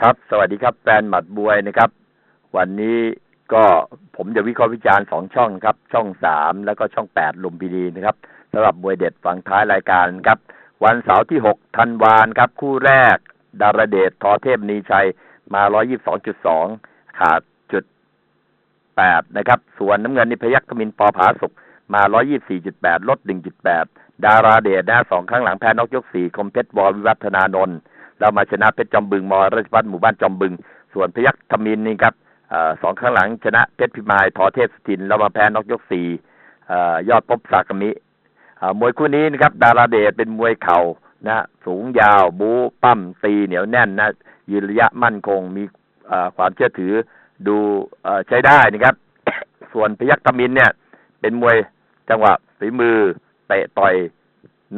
ครับ สวัสดีครับแฟนหมัดบวยนะครับ วันนี้ก็ผมจะวิเคราะห์วิจารณ์สองช่องครับ ช่องสามแล้วก็ช่องแปดลุมพินีนะครับสำหรับมวยเด็ดฝั่งท้ายรายการครับ วันเสาร์ที่หกธันวาคมครับ คู่แรก ดารเดชทอเทพนีชัยมาร้อยยี่สองจุดสองขาดจุดแปดนะครับ ส่วนน้ำเงินนิพยัคฆ์มินปอผาสุกมาร้อยยี่สี่จุดแปดลดหนึ่งจุดแปดดาราเดชนะสองครั้งหลังแพ้นอกยกสี่คมเพชรวอวิวัฒนานนท์ เรามาชนะเพชรจอมบึงมอราชพัฒน์หมู่บ้านจอมบึง ส่วนพยัคฆ์ธมินนี่ครับอสองครั้งหลังชนะเพชรพิมายทอเทพสถินเรามาแพ้นกยกสี่ยอดพบสากมิมวยคู่นี้นะครับ ดาราเดชเป็นมวยเข่านะสูงยาวบูปั้มตีเหนียวแน่นนะยืนระยะมั่นคงมีความเชื่อถือดูอใช้ได้นะครับ ส่วนพยัคฆ์ธมินเนี่ย เป็นมวยจังหวะฝีมือเตะต่อย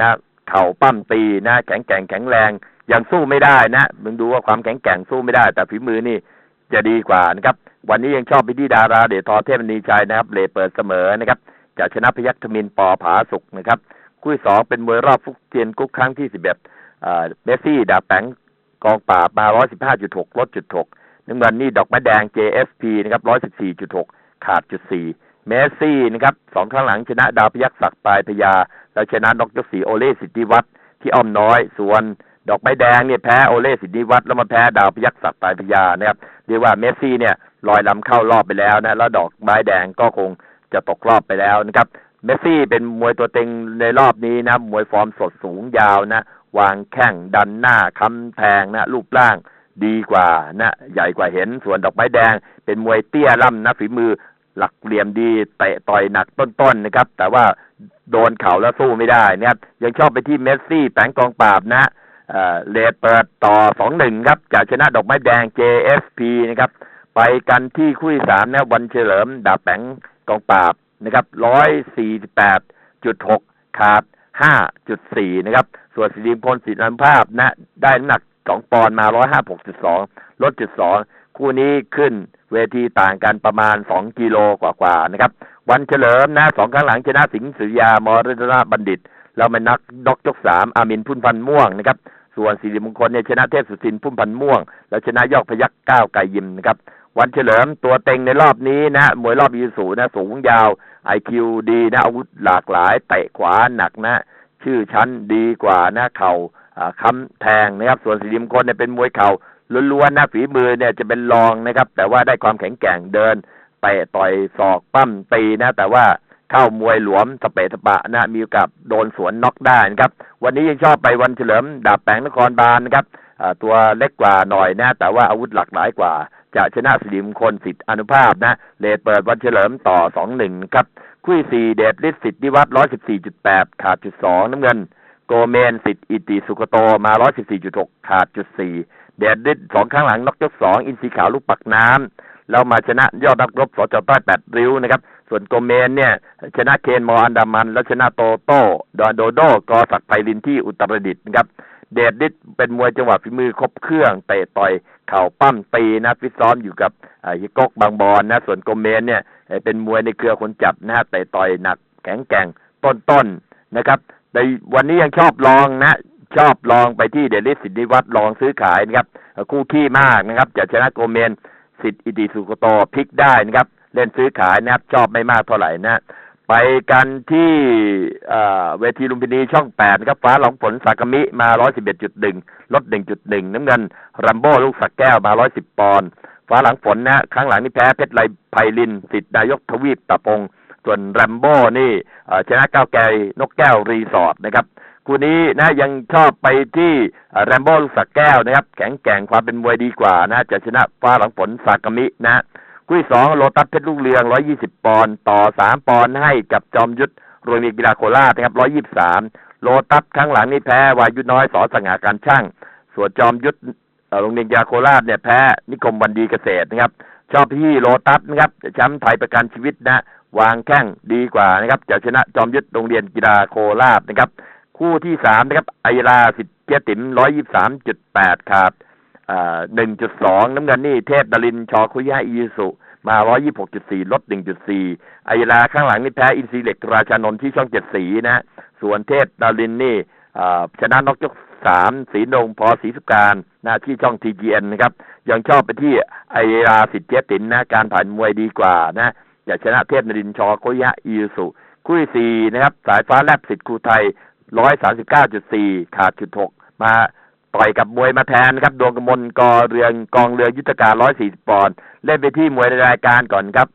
นะเข่าปั้มตีนะแข็งแกร่งแข็งแรง ยังสู้ไม่ได้นะมึงดูว่าความแข็งแกร่งสู้ไม่ได้ แต่ฝีมือนี่จะดีกว่านะครับ วันนี้ยังชอบไปที่ดาราเดชทอเทพมณีชัยนะครับเลเปิดเสมอนะครับจะชนะพยัคฆ์มินปอผาสุกนะครับคู่สองเป็นมวยรอบฟุกเทียนกุ๊กครั้งที่สิบเอ็ดเมสซี่ดาบแปงกองปรามาร้อยสิบห้าจุดหกลดจุดหกน้ำเงินนี่ดอกไม้แดง JSP นะครับร้อยสิบสี่จุดหกขาดจุดสี่เมสซี่นะครับสองครั้งหลังชนะดาวพยัคฆ์ศักปลายพยา แล้วชนะนกยกสีโอเล่สิทธิวัฒน์ที่อ้อมน้อยส่วน ดอกไม้แดงเนี่ยแพ้โอเล่สิทธิวัฒน์แล้วมาแพ้ดาวพยัคฆ์ศักดิ์ปลายพยานะครับเรียกว่าเมสซี่เนี่ยลอยลำเข้ารอบไปแล้วนะแล้วดอกไม้แดงก็คงจะตกรอบไปแล้วนะครับเมสซี่เป็นมวยตัวเต็งในรอบนี้นะมวยฟอร์มสดสูงยาวนะ วางแข้งดันหน้าค้ำแทงนะรูปร่างดีกว่านะใหญ่กว่าเห็นส่วนดอกไม้แดง เป็นมวยเตี้ยล่ำนะฝีมือหลักเหลี่ยมดีเตะต่อยหนักต้นๆนะครับ แต่ว่าโดนเข่าแล้วสู้ไม่ได้นะครับยังชอบไปที่เมสซี่แปงกองปราบนะ เลดเปิดต่อสองหนึ่งครับจะชนะดอกไม้แดง JSP นะครับ ไปกันที่คู่ที่สามนะวันเฉลิม ดาบแปงกองปราบนะครับร้อยสี่สิบแปดจุดหกขาดห้าจุดสี่นะครับ ส่วนสิริพลสิทธินันภาพนะได้น้ำหนักสองปอนด์มาร้อยห้าหกจุดสองลดจุดสองคู่นี้ขึ้นเวทีต่างกันประมาณสองกิโลกว่าๆนะครับ วันเฉลิมนะสองครั้งหลังชนะสิงห์สุริยามรดนาบัณฑิตแล้วมานักดอกยกสามอามินพุ่นพันม่วงนะครับ ส่วนสิริมงคลเนี่ยชนะเทพสุทินพุ่มพันม่วง แล้วชนะยอกพยักก้าวไก่ยิมนะครับวันเฉลิมตัวเต็งในรอบนี้นะมวยรอบยูสูนะสูงยาวไอคิวดีนะอาวุธหลากหลายเตะขวาหนักนะ ชื่อชั้นดีกว่านะเข่าอ่าค้ำแทงนะครับ ส่วนสิริมงคลเนี่ยเป็นมวยเข่าล้วนๆนะฝีมือเนี่ยจะเป็นรองนะครับ แต่ว่าได้ความแข็งแกร่งเดินเตะต่อยศอกปั้มตีนะ แต่ว่า เข้ามวยหลวมสเปะสปะนะมีโอกาสโดนสวนน็อกได้นะครับ วันนี้ยังชอบไปวันเฉลิมดาบแปงนครบาลนะครับตัวเล็กกว่าหน่อยนะ แต่ว่าอาวุธหลากหลายกว่า จะชนะสิริมคลสิทธิอนุภาพนะเลดเปิดวันเฉลิมต่อสองหนึ่งครับคุยสี่เดชฤทธิ์สิทธิวัฒน์ร้อยสิบสี่จุดแปดขาดจุดสองน้ำเงิน โกเมนสิทธิอิติสุกโตมาร้อยสิบสี่จุดหกขาดจุดสี่เดชฤทธิ์สองครั้งหลังนอกยกสองอินทรีขาวลูกปักน้ำแล้วมาชนะยอดนักรบสจต้แปดริ้วนะครับ ส่วนโกเมนเนี่ย ชนะเคนมออันดามัน แล้วชนะโตโต้ดอนโดโดกอศักไพลินที่อุตรดิตถ์นะครับ เดชฤทธิ์เป็นมวยจังหวะฝีมือครบเครื่องเตะต่อยเข่าปั้มตีนะฟิตซ้อมอยู่กับฮิกกบางบอนนะส่วนโกเมนเนี่ยเป็นมวยในเครือคนจับนะฮะเตะต่อยหนักแข็งแกร่งต้นๆนะครับในวันนี้ยังชอบลองนะชอบลองไปที่เดลิสสิทธิวัฒน์ลองซื้อขายนะครับ คู่ขี้มากนะครับ จะชนะโกเมน สิทธิอิติสุโกโตพลิกได้นะครับเล่นซื้อขายนะครับ ชอบไม่มากเท่าไหร่นะไปกันที่เวทีลุมพินีช่องแปดนะครับฟ้าหลองผลสากมิมา111.1ลด1.1น้ำเงินรัมโบ้ลูกสักแก้วมา110ปอนด์ฟ้าหลังฝนนะครั้งหลังนี่แพ้เพชรไลไพลินสิทธินายกทวีปตะพงส่วนแรมโบ้นี่ชนะก้าวแกนกแก้วรีสอร์ทนะครับคู่นี้นะยังชอบไปที่แรมโบ้ลูกสักแก้วนะครับ แข็งแกร่งความเป็นมวยดีกว่านะจะชนะฟ้าหลังฝนสากมินะ คู่ที่สองโลตัสเพชรลูกเรือง120ปอนด์ต่อ3ปอนด์ให้กับจอมยุทธโรงเรียนกีฬาโคราชนะครับ123โลตัสครั้งหลังนี่แพ้วายุน้อยสอสง่าการช่าง ส่วนจอมยุทธโรงเรียนกีฬาโคราชเนี่ยแพ้นิคมวันดีเกษตรนะครับ ชอบที่โลตัสนะครับแชมป์ไทยประกันชีวิตนะ วางแข้งดีกว่านะครับจะชนะจอมยุทธโรงเรียนกีฬาโคราชนะครับ คู่ที่สามนะครับไอราสิทธิ์เจติ๋ม123.8ขาด หนึ่งจุดสองน้ำเงินนี่เทพดารินชอคุยะอีสุมาร้อยยี่หกจุดสี่ลดหนึ่งจุดสี่ไอลาข้างหลังนี่แพ้อินซีเล็กราชานนท์ที่ช่องเจ็ดสีนะ ส่วนเทพดารินนี่ชนะนกยกสามสีนงพอศรีสุการนะที่ช่อง TGN นะครับ ยังชอบไปที่ไอราสิทธิ์เจตินนะ การผ่านมวยดีกว่านะอยากชนะเทพนรินชอโกยะอีสุคู่สี่นะครับ สายฟ้าแลบสิทธิ์ครูไทยร้อยสาสิบเก้าจุดสี่ขาดจุดหกมา ต่อยกับมวยมาแทนครับดวงกมลกอเรืองกองเรือยุทธการร้อยสี่สิบปอนด์เล่นไปที่มวยในรายการก่อนครับ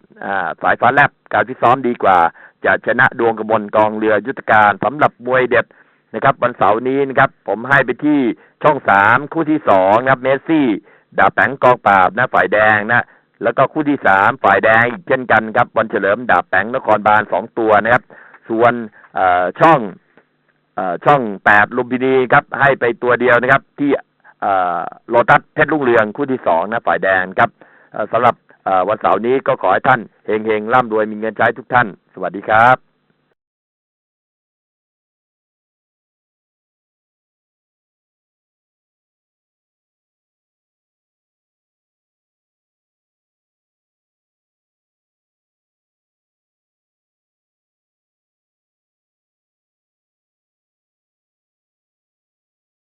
สายฟ้าแลบการฟิตซ้อมดีกว่า จะชนะดวงกมลกองเรือยุทธการสำหรับมวยเด็ดนะครับ วันเสาร์นี้นะครับ ผมให้ไปที่ช่องสามคู่ที่สองนะครับเมสซี่ ดาบแปงกองปราบนะฝ่ายแดงนะแล้วก็คู่ที่สามฝ่ายแดงอีกเช่นกันครับวันเฉลิมดาบแปงนครบาลสองตัวนะครับ ส่วนช่อง ช่องแปดลุมพินีครับ ให้ไปตัวเดียวนะครับ ที่โลตัสเพชรลุ่งเรืองคู่ที่สองนะฝ่ายแดงครับสำหรับวันเสาร์นี้ก็ขอให้ท่านเฮงเฮงร่ำรวยมีเงินใช้ทุกท่าน สวัสดีครับ